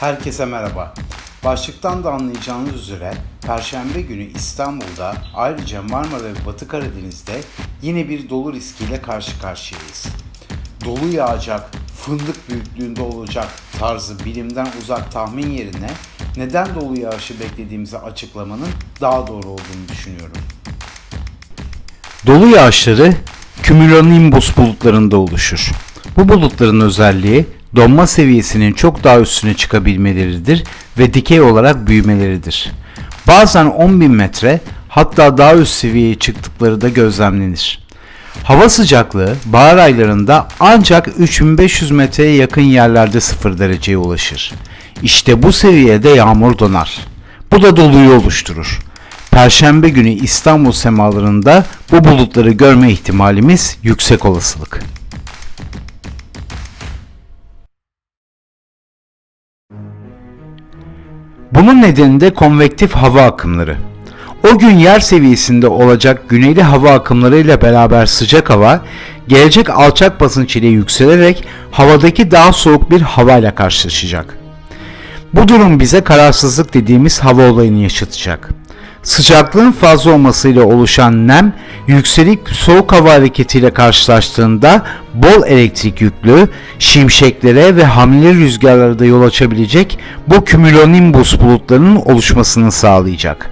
Herkese merhaba. Başlıktan da anlayacağınız üzere Perşembe günü İstanbul'da ayrıca Marmara ve Batı Karadeniz'de yine bir dolu riskiyle karşı karşıyayız. Dolu yağacak, fındık büyüklüğünde olacak tarzı bilimden uzak tahmin yerine neden dolu yağışı beklediğimizi açıklamanın daha doğru olduğunu düşünüyorum. Dolu yağışları kümülonimbus bulutlarında oluşur. Bu bulutların özelliği donma seviyesinin çok daha üstüne çıkabilmeleridir ve dikey olarak büyümeleridir. Bazen 10.000 metre hatta daha üst seviyeye çıktıkları da gözlemlenir. Hava sıcaklığı bahar aylarında ancak 3500 metreye yakın yerlerde 0 dereceye ulaşır. İşte bu seviyede yağmur donar. Bu da doluyu oluşturur. Perşembe günü İstanbul semalarında bu bulutları görme ihtimalimiz yüksek olasılık. Bunun nedeni de konvektif hava akımları. O gün yer seviyesinde olacak güneyli hava akımlarıyla beraber sıcak hava gelecek alçak basınç ile yükselerek havadaki daha soğuk bir havayla karşılaşacak. Bu durum bize kararsızlık dediğimiz hava olayını yaşatacak. Sıcaklığın fazla olmasıyla oluşan nem, yükselik soğuk hava hareketiyle karşılaştığında bol elektrik yüklü, şimşeklere ve hamile rüzgarlara da yol açabilecek bu kümülonimbus bulutlarının oluşmasını sağlayacak.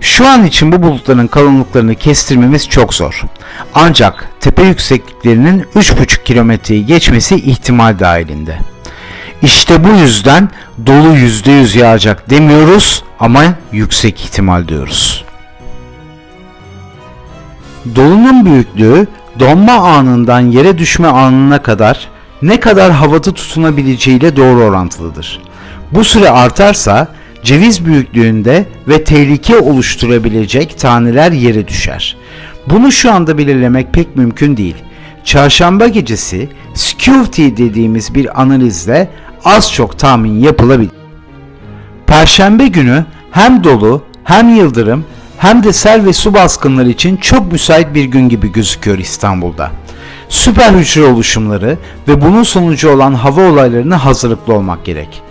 Şu an için bu bulutların kalınlıklarını kestirmemiz çok zor. Ancak tepe yüksekliklerinin 3,5 kilometreyi geçmesi ihtimal dahilinde. İşte bu yüzden dolu %100 yağacak demiyoruz ama yüksek ihtimal diyoruz. Dolunun büyüklüğü donma anından yere düşme anına kadar ne kadar havada tutunabileceğiyle doğru orantılıdır. Bu süre artarsa ceviz büyüklüğünde ve tehlike oluşturabilecek taneler yere düşer. Bunu şu anda belirlemek pek mümkün değil. Çarşamba gecesi Skew dediğimiz bir analizle az çok tahmin yapılabilir. Perşembe günü hem dolu hem yıldırım hem de sel ve su baskınları için çok müsait bir gün gibi gözüküyor İstanbul'da. Süper hücre oluşumları ve bunun sonucu olan hava olaylarına hazırlıklı olmak gerek.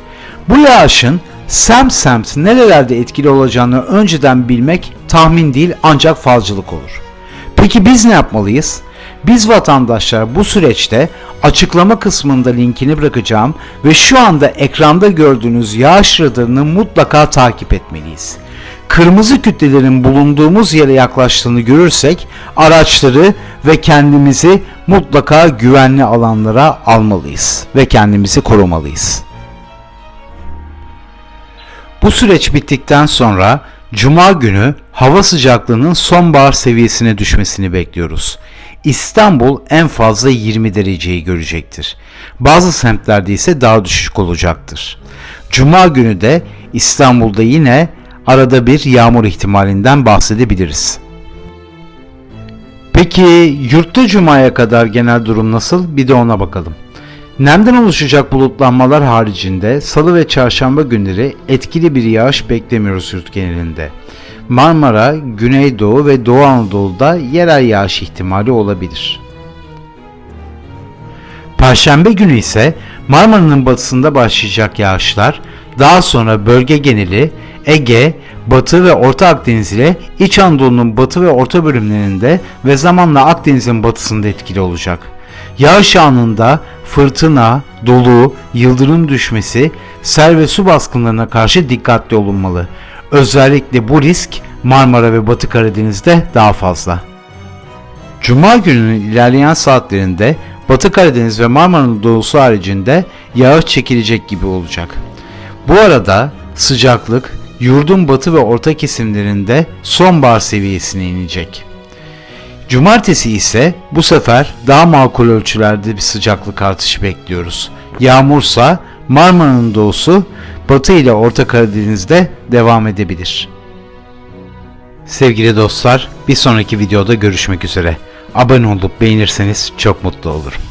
Bu yağışın semt semt nerelerde etkili olacağını önceden bilmek tahmin değil ancak falcılık olur. Peki biz ne yapmalıyız? Biz vatandaşlar bu süreçte açıklama kısmında linkini bırakacağım ve şu anda ekranda gördüğünüz yağış radarını mutlaka takip etmeliyiz. Kırmızı kütlelerin bulunduğumuz yere yaklaştığını görürsek araçları ve kendimizi mutlaka güvenli alanlara almalıyız ve kendimizi korumalıyız. Bu süreç bittikten sonra Cuma günü hava sıcaklığının sonbahar seviyesine düşmesini bekliyoruz. İstanbul en fazla 20 dereceyi görecektir. Bazı semtlerde ise daha düşük olacaktır. Cuma günü de İstanbul'da yine arada bir yağmur ihtimalinden bahsedebiliriz. Peki yurtta Cuma'ya kadar genel durum nasıl? Bir de ona bakalım. Nemden oluşacak bulutlanmalar haricinde salı ve çarşamba günleri etkili bir yağış beklemiyoruz yurt genelinde. Marmara, Güneydoğu ve Doğu Anadolu'da yerel yağış ihtimali olabilir. Perşembe günü ise Marmara'nın batısında başlayacak yağışlar daha sonra bölge geneli Ege, Batı ve Orta Akdeniz ile İç Anadolu'nun batı ve orta bölümlerinde ve zamanla Akdeniz'in batısında etkili olacak. Yağış anında fırtına, dolu, yıldırım düşmesi, sel ve su baskınlarına karşı dikkatli olunmalı. Özellikle bu risk Marmara ve Batı Karadeniz'de daha fazla. Cuma gününün ilerleyen saatlerinde Batı Karadeniz ve Marmara'nın doğusu haricinde yağış çekilecek gibi olacak. Bu arada sıcaklık yurdun batı ve orta kesimlerinde sonbahar seviyesine inecek. Cumartesi ise bu sefer daha makul ölçülerde bir sıcaklık artışı bekliyoruz. Yağmursa Marmara'nın doğusu, batı ile Orta Karadeniz'de devam edebilir. Sevgili dostlar, bir sonraki videoda görüşmek üzere. Abone olup beğenirseniz çok mutlu olurum.